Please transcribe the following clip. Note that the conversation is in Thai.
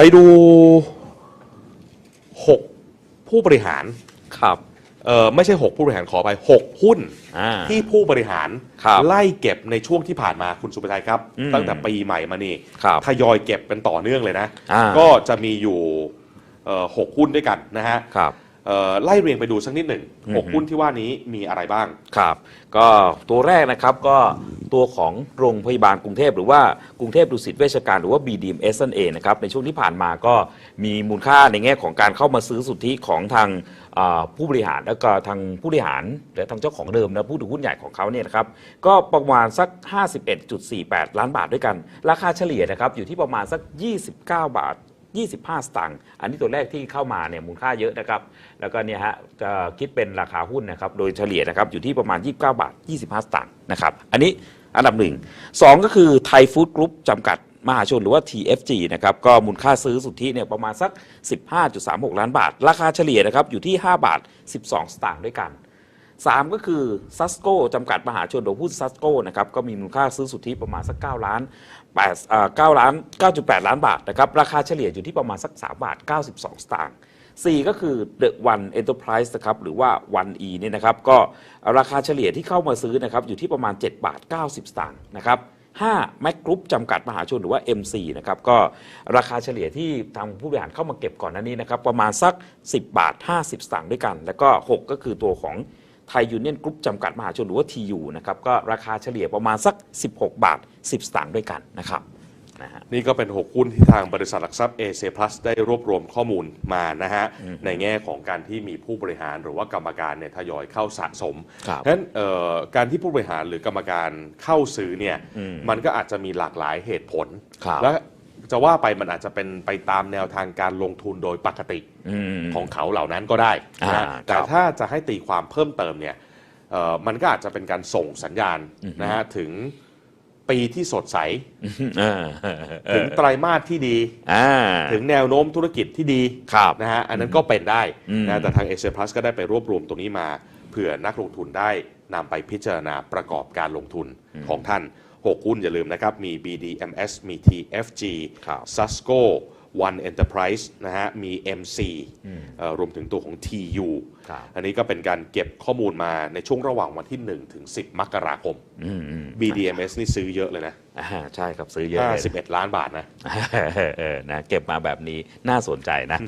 ไปดู 6 ผู้บริหารครับ เออไม่ใช่ 6 ผู้บริหารขอไป 6 หุ้นอ่า ที่ผู้บริหารครับไล่เก็บในช่วงที่ผ่านมาคุณสุภชัยครับ อืมตั้งแต่ปีใหม่มานี่ครับทยอยเก็บเป็นต่อเนื่องเลยนะ อ่า ก็จะมีอยู่เอ่อหกหุ้นด้วยกันนะฮะครับ เอ่อไล่เรียงไปดูสักนิดหนึ่งอืมหกหุ้นที่ว่านี้มีอะไรบ้าง ครับ ก็ตัวแรกนะครับก็ ตัวของโรงพยาบาลกรุงเทพหรือว่ากรุงเทพดุสิตเวชการหรือว่า BDMS นั่นเองนะครับในช่วงที่ผ่านมาก็มีมูลค่าในแง่ของการเข้ามาซื้อสุทธิของทางผู้บริหารแล้วก็ทางผู้บริหารและทางเจ้าของเดิมนะผู้ถือหุ้นใหญ่ของเขาเนี่ยนะครับก็ประมาณสัก 51.48 ล้านบาทด้วยกัน ราคาเฉลี่ยนะครับอยู่ที่ประมาณสัก 29 บาท25 สตางค์ อันนี้ตัวแรกที่เข้ามาเนี่ยมูลค่าเยอะนะครับ แล้วก็เนี่ยฮะจะคิดเป็นราคาหุ้นนะครับ โดยเฉลี่ยนะครับอยู่ที่ประมาณ 29 บาท 25 สตางค์นะครับ อันนี้ อันดับหนึ่งสองก็คือไทยฟู้ดกรุ๊ปจำกัดมหาชนหรือว่า TFG นะครับก็มูลค่าซื้อสุทธิเนี่ยประมาณสัก 15.36 ล้านบาท ราคาเฉลี่ยนะครับอยู่ที่ 5 บาท 12 สตางค์ด้วยกันสามก็คือซัสโกจำกัดมหาชนหรือหุ้นซัสโกนะครับก็มีมูลค่าซื้อสุทธิประมาณสัก 9 ล้าน8อ่า9ล้าน 9.8 ล้านบาทนะครับราคาเฉลี่ยอยู่ที่ประมาณสัก 3 บาท 92 สตางค์ สี่ก็คือ The One Enterprise นะครับหรือว่า One E เนี่ยนะครับก็ราคาเฉลี่ยที่เข้ามาซื้อนะครับอยู่ที่ประมาณ 7 บาท 90 สตางค์นะครับ5 Mac Group จำกัดมหาชนหรือว่า MC นะครับก็ราคาเฉลี่ยที่ทางผู้บริหารเข้ามาเก็บก่อนหน้านี้นะครับประมาณสัก 10 บาท 50 สตางค์ด้วยกัน แล้วก็ 6 ก็คือตัวของไทยยูเนียนกรุ๊ปจำกัดมหาชนหรือว่า TU นะครับก็ราคาเฉลี่ยประมาณสัก 16 บาท 10 สตางค์ด้วยกันนะครับ นะฮะนี่ก็เป็น 6 หุ้นที่ทางบริษัทหลักทรัพย์เอเ Plus ได้รวบรวมข้อมูลมานะฮะในแง่ของการที่มีผู้บริหารหรือว่ากรรมการเนี่ยทยอยเข้าสะสมครับเพราะฉะนั้นเอ่อการที่ผู้บริหารหรือกรรมการเข้าซื้อเนี่ยมันก็อาจจะมีหลากหลายเหตุผลครับและจะว่าไปมันอาจจะเป็นไปตามแนวทางการลงทุนโดยปกติอืมของเขาเหล่านั้นก็ได้นะฮะอ่าแต่ครับถ้าจะให้ตีความเพิ่มเติมเนี่ยเอ่อมันก็อาจจะเป็นการส่งสัญญาณนะฮะถึง ปีที่สดใสเออเออเอถึงอไตรมาสที่ดีอ่าถึงแนวโน้มธุรกิจที่ดีครับนะฮะอันนั้นก็เป็นได้อืมนะแต่ทางเอเชียพลัสก็ได้ไปรวบรวมตรงนี้มา เผื่อนักลงทุนได้นำไปพิจารณาประกอบการลงทุนของท่าน 6 หุ้นอย่าลืมนะครับ มี BDMS มี TFG ครับ Susco One Enterprise นะฮะมี MC เอ่อรวมถึงตัวของ TU ครับอันนี้ก็เป็นการเก็บข้อมูลมาในช่วงระหว่างวันที่ 1 ถึง 10 มกราคม อืมอืม BDMS นี่ซื้อเยอะเลยนะอ่าใช่ครับซื้อเยอะเลย51 ล้านบาทนะ เออเออนะเก็บมาแบบนี้น่าสนใจนะ